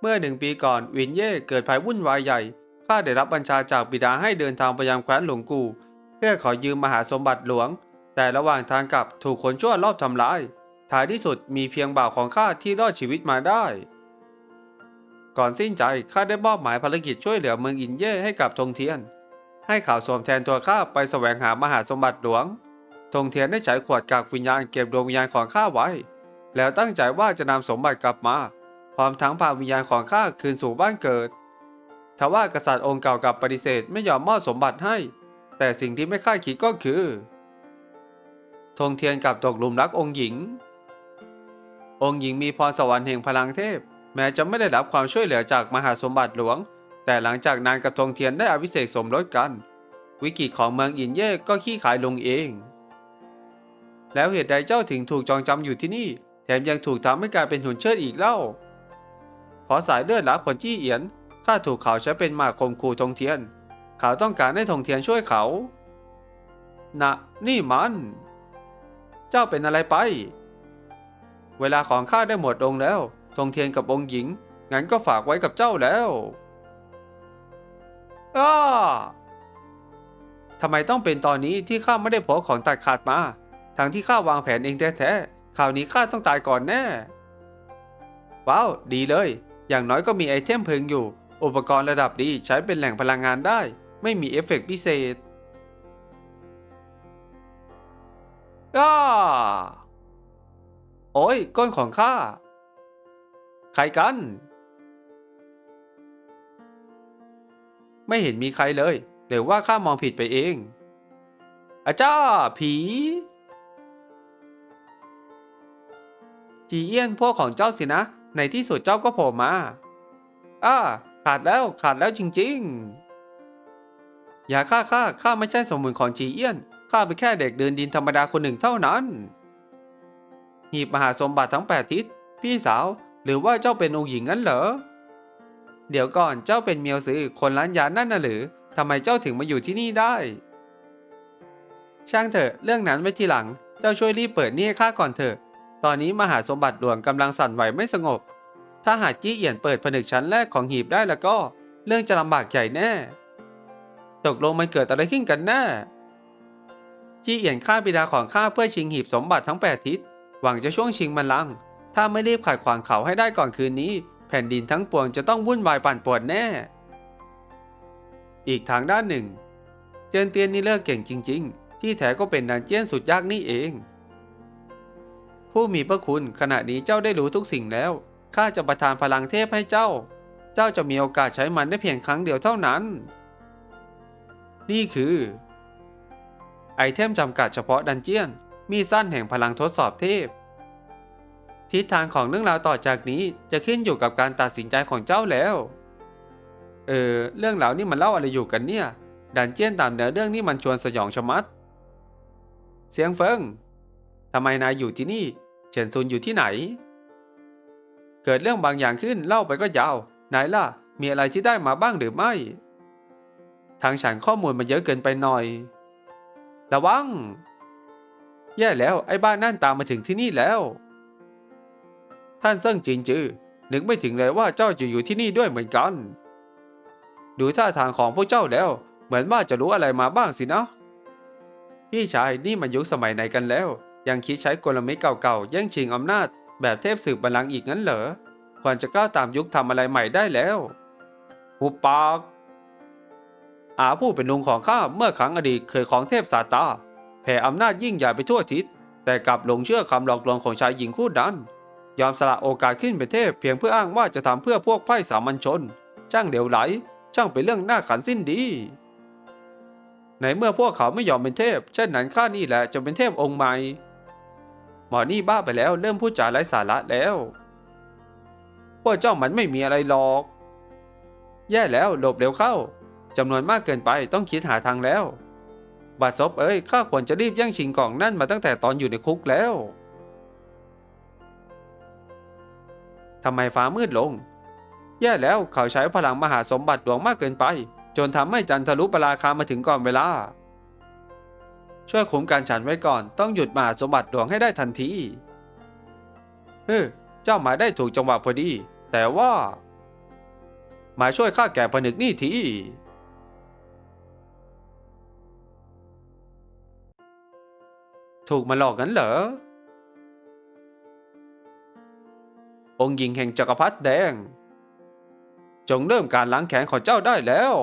เมื่อหนึ่งปีก่อนวินเย่เกิดภัยวุ่นวายใหญ่ ข้าได้รับบัญชาจากบิดาให้เดินทางไปยังแคว้นหลวงกู เพื่อขอยืมมหาสมบัติหลวง แต่ระหว่างทางกลับถูกคนชั่วรอบทำร้าย ท้ายที่สุดมีเพียงบ่าวของข้าที่รอดชีวิตมาได้ ก่อนสิ้นใจข้าได้มอบหมายภารกิจช่วยเหลือเมืองอินเย่ให้กับธงเทียน ให้ข่าวสวมแทนตัวข้าไปแสวงหามหาสมบัติหลวง ธงเทียนได้ใช้ขวดกากวิญญาณเก็บดวงวิญญาณของข้าไว้ แล้วตั้งใจว่าจะนำสมบัติกลับมา พร้อมทั้งพาวิญญาณของข้าคืนสู่บ้านเกิดทว่ากษัตริย์องค์เก่ากับปฏิเสธไม่ยอมมอบสมบัติให้ แต่สิ่งที่ไม่คาดคิดก็คือธงเทียนกับตกหลุมรักองค์หญิง องค์หญิงมีพรสวรรค์แห่งพลังเทพ แม้จะไม่ได้รับความช่วยเหลือจากมหาสมบัติหลวง แต่หลังจากนางกับธงเทียนได้อภิเษกสมรสกัน วิกฤตของเมืองอินเย่ก็ขี้ขายลงเอง แล้วเหตุใดเจ้าถึงถูกจองจำอยู่ที่นี่ แถมยังถูกทำให้กลายเป็นหุ่นเชิดอีกเล่า เพราะสายเลือดหลาคนจี้เอียนข้าถูกเขาใช้เป็นหมากคมคูธงเทียน เขาต้องการให้ธงเทียนช่วยเขานะนี่มัน เจ้าเป็นอะไรไป เวลาของข้าได้หมดลงแล้วธงเทียนกับองค์หญิง งั้นก็ฝากไว้กับเจ้าแล้วอ้าทำไมต้องเป็นตอนนี้ที่ข้าไม่ได้พกของตัดขาดมา ทั้งที่ข้าวางแผนเองแท้ๆคราวนี้ข้าต้องตายก่อนแน่ ว้าว ดีเลย อย่างน้อยก็มีไอเทมเพลิงอยู่ อุปกรณ์ระดับดีใช้เป็นแหล่งพลังงานได้ ไม่มีเอฟเฟกต์พิเศษอ้าโอ้ยก้นของข้า ใครกัน ไม่เห็นมีใครเลยหรือว่าข้ามองผิดไปเอง อาจ้าผี จีเอี้ยนพวกของเจ้าสินะ ในที่สุดเจ้าก็โผล่มาอ้าขาดแล้วขาดแล้วจริง ๆ อย่าฆ่าข้าข้าไม่ใช่สมุนของจีเอี้ยนข้าเป็นแค่เด็กเดินดินธรรมดาคนหนึ่งเท่านั้น หีบมหาสมบัติทั้งแปดทิศ พี่สาว หรือว่าเจ้าเป็นองค์หญิงงั้นเหรอ เดี๋ยวก่อนเจ้าเป็นเมียวซือคนล้านยานั่นน่ะหรือทำไมเจ้าถึงมาอยู่ที่นี่ได้ ช่างเถอะเรื่องนั้นไว้ทีหลัง เจ้าช่วยรีบเปิดนี่ให้ข้าก่อนเถอะ ตอนนี้มหาสมบัติหลวงกำลังสั่นไหวไม่สงบ ถ้าหากจี้เอี่ยนเปิดผนึกชั้นแรกของหีบได้แล้วก็ เรื่องจะลำบากใหญ่แน่ ตกลงมันเกิดอะไรขึ้นกันแน่จี้เอี่ยนฆ่าบิดาของข้าเพื่อชิงหีบสมบัติทั้งแปดทิศ หวังจะช่วงชิงบัลลัง ถ้าไม่รีบขัดขวางเขาให้ได้ก่อนคืนนี้ แผ่นดินทั้งปวงจะต้องวุ่นวายปั่นป่วนแน่ อีกทางด้านหนึ่ง เจินเตียนนี่เลิกเก่งจริง ๆ ที่แท้ก็เป็นนันเจี้ยนสุดยากนี่เอง ผู้มีพระคุณขณะนี้เจ้าได้รู้ทุกสิ่งแล้วข้าจะประทานพลังเทพให้เจ้า เจ้าจะมีโอกาสใช้มันได้เพียงครั้งเดียวเท่านั้น นี่คือ ไอเทมจำกัดเฉพาะดันเจียน มีสั้นแห่งพลังทดสอบเทพ ทิศทางของเรื่องราวต่อจากนี้จะขึ้นอยู่กับการตัดสินใจของเจ้าแล้ว เออ เรื่องราวนี่มันเล่าอะไรอยู่กันเนี่ย ดันเจียนตามเนื้อเรื่องนี่มันชวนสยองชะมัด เสียงเฟิงทำไมนายอยู่ที่นี่ เฉินซุนอยู่ที่ไหน เกิดเรื่องบางอย่างขึ้นเล่าไปก็ยาว ไหนล่ะ มีอะไรที่ได้มาบ้างหรือไม่ ทางฉันข้อมูลมันเยอะเกินไปหน่อย ระวัง แย่แล้วไอ้บ้านนั่นตามมาถึงที่นี่แล้ว ท่านเซิ่งจินจือ นึกไม่ถึงเลยว่าเจ้าจะอยู่ที่นี่ด้วยเหมือนกัน ดูท่าทางของพวกเจ้าแล้ว เหมือนว่าจะรู้อะไรมาบ้างสินะพี่ชายนี่มันยุคสมัยไหนกันแล้ว ยังคิดใช้กลเม็ดเก่าๆแย่งชิงอำนาจ แบบเทพสืบบัลลังก์อีกงั้นเหรอ ควรจะก้าวตามยุคทำอะไรใหม่ได้แล้ว หุบปากอาผู้เป็นลุงของข้าเมื่อครั้งอดีตเคยของเทพสาตาแผ่อำนาจยิ่งใหญ่ไปทั่วทิศ แต่กลับหลงเชื่อคำหลอกลวงของชายหญิงคู่นั้น ยอมสละโอกาสขึ้นเป็นเทพเพียงเพื่ออ้างว่าจะทำเพื่อพวกไพร่สามัญชนช่างเดียวไหลช่างเป็นเรื่องน่าขันสิ้นดี ในเมื่อพวกเขาไม่ยอมเป็นเทพ เช่นนั้นข้านี่แหละจะเป็นเทพองค์ใหม่ หมอนี่บ้าไปแล้วเริ่มพูดจาไร้สาระแล้ว พวกเจ้ามันไม่มีอะไรหรอก แย่แล้วหลบเร็วเข้าจำนวนมากเกินไปต้องคิดหาทางแล้ว บาดซบเอ้ยข้าควรจะรีบแย่งชิงกล่องนั่นมาตั้งแต่ตอนอยู่ในคุกแล้วทำไมฟ้ามืดลง แย่แล้วเขาใช้พลังมหาสมบัติหลวงมากเกินไป จนทำให้จันทรุปราคามาถึงก่อนเวลา ช่วยคุ้มกันฉันไว้ก่อนต้องหยุดมาสมบัติหลวงให้ได้ทันทีเฮ้เจ้าหมายได้ถูกจังหวะพอดี แต่ว่า หมายช่วยข้าแก่ผนึกนี่ทีถูกมาหลอกงั้นเหรอ องค์หญิงแห่งจักรพรรดิแดง จงเริ่มการล้างแค้นของเจ้าได้แล้ว